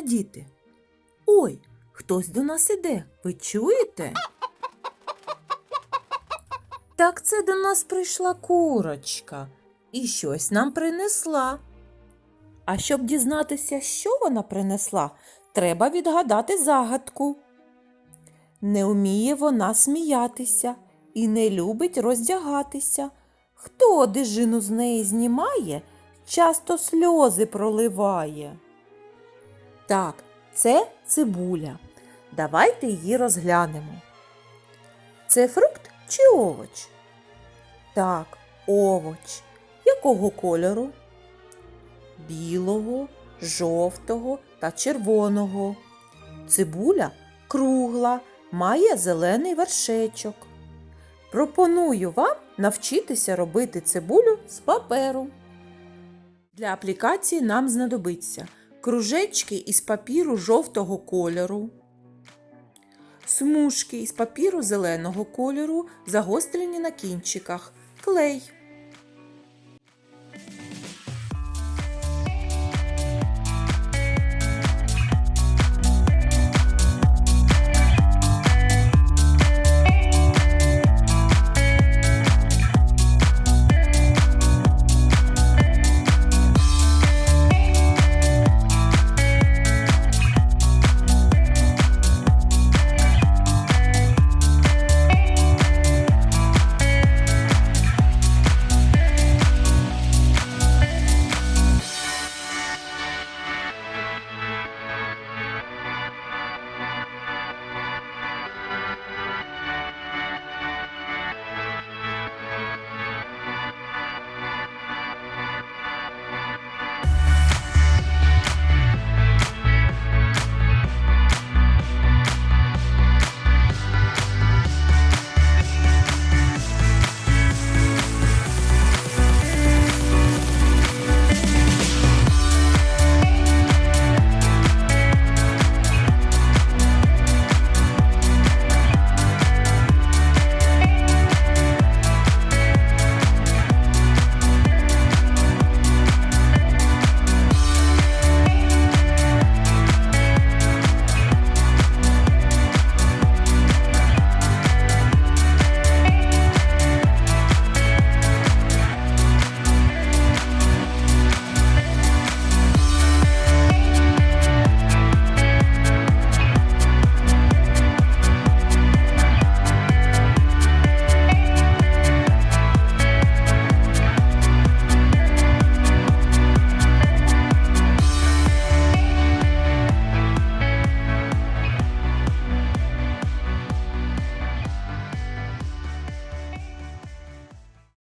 надіти? Ой, хтось до нас іде. Ви чуєте? Так це до нас прийшла курочка і щось нам принесла. А щоб дізнатися, що вона принесла, треба відгадати загадку. Не вміє вона сміятися і не любить роздягатися. Хто одежину з неї знімає, часто сльози проливає. Так, це цибуля. Давайте її розглянемо. Це фрукт чи овоч? Так, овоч. Якого кольору? Білого, жовтого та червоного. Цибуля кругла, має зелений вершечок. Пропоную вам навчитися робити цибулю з паперу. Для аплікації нам знадобиться кружечки із папіру жовтого кольору, смужки із папіру зеленого кольору, загострені на кінчиках, клей.